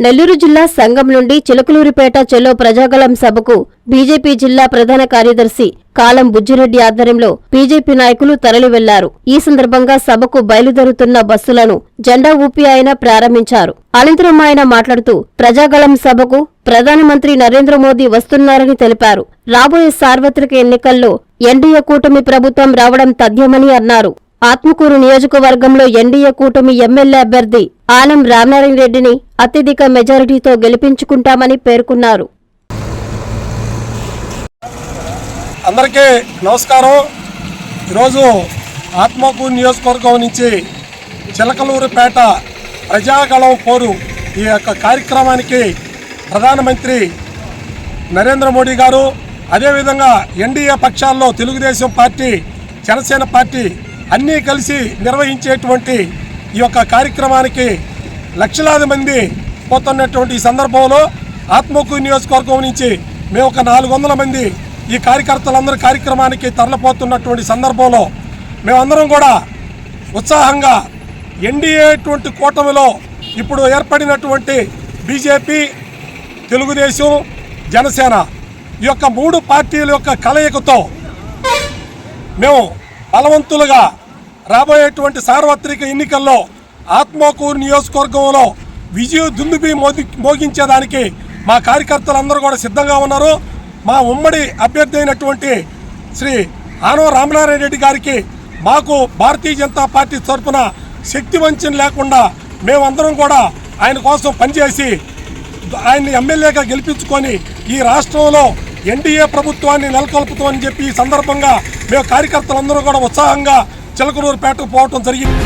నెల్లూరు జిల్లా సంఘం నుండి చిలకలూరిపేట చెలో ప్రజాగళం సభకు బీజేపీ జిల్లా ప్రధాన కార్యదర్శి కాలం బుజ్జిరెడ్డి ఆధ్వర్యంలో బీజేపీ నాయకులు తరలి వెళ్ళారు ఈ సందర్భంగా సభకు బయలుదేరుతున్న బస్సులను జెండా ఊపి ఆయన ప్రారంభించారు. అనంతరం ఆయన మాట్లాడుతూ ప్రజాగళం సభకు ప్రధానమంత్రి నరేంద్ర మోదీ వస్తున్నారని తెలిపారు. రాబోయే సార్వత్రిక ఎన్నికల్లో ఎన్డీఏ కూటమి ప్రభుత్వం రావడం తథ్యమని అన్నారు. ఆత్మకూరు నియోజకవర్గంలో ఎన్డీఏ కూటమి ఎమ్మెల్యే అభ్యర్థి ఆనం రామనారాయణ రెడ్డిని అత్యధిక మెజారిటీతో గెలిపించుకుంటామని పేర్కొన్నారు. అందరికీ నమస్కారం. ఈరోజు ఆత్మకూరు నియోజకవర్గం నుంచి చిలకలూరుపేట ప్రజాగళం కోరు ఈ యొక్క కార్యక్రమానికి ప్రధానమంత్రి నరేంద్ర మోడీ గారు అదేవిధంగా ఎన్డీఏ పక్షాల్లో తెలుగుదేశం పార్టీ జనసేన పార్టీ అన్నీ కలిసి నిర్వహించేటువంటి ఈ యొక్క కార్యక్రమానికి లక్షలాది మంది పోతున్నటువంటి ఈ సందర్భంలో ఆత్మకూరు నియోజకవర్గం నుంచి మేము ఒక నాలుగు వందల మంది ఈ కార్యకర్తలందరూ కార్యక్రమానికి తరలిపోతున్నటువంటి సందర్భంలో మేమందరం కూడా ఉత్సాహంగా ఎన్డీఏ అటువంటి కూటమిలో ఇప్పుడు ఏర్పడినటువంటి బీజేపీ తెలుగుదేశం జనసేన ఈ యొక్క మూడు పార్టీల యొక్క కలయికతో మేము బలవంతులుగా రాబోయేటువంటి సార్వత్రిక ఎన్నికల్లో ఆత్మకూరు నియోజకవర్గంలో విజయ దుందుబి మోగి మోగించేదానికి మా కార్యకర్తలందరూ కూడా సిద్ధంగా ఉన్నారు. మా ఉమ్మడి అభ్యర్థి అయినటువంటి శ్రీ ఆనవ రామనారాయణ రెడ్డి గారికి మాకు భారతీయ జనతా పార్టీ తరఫున శక్తి వంచన లేకుండా మేమందరం కూడా ఆయన కోసం పనిచేసి ఆయన్ని ఎమ్మెల్యేగా గెలిపించుకొని ఈ రాష్ట్రంలో ఎన్డీఏ ప్రభుత్వాన్ని నెలకొల్పుతామని చెప్పి ఈ సందర్భంగా మేము కార్యకర్తలందరూ కూడా ఉత్సాహంగా చిలకలూరుపేటకు పోవటం జరిగింది.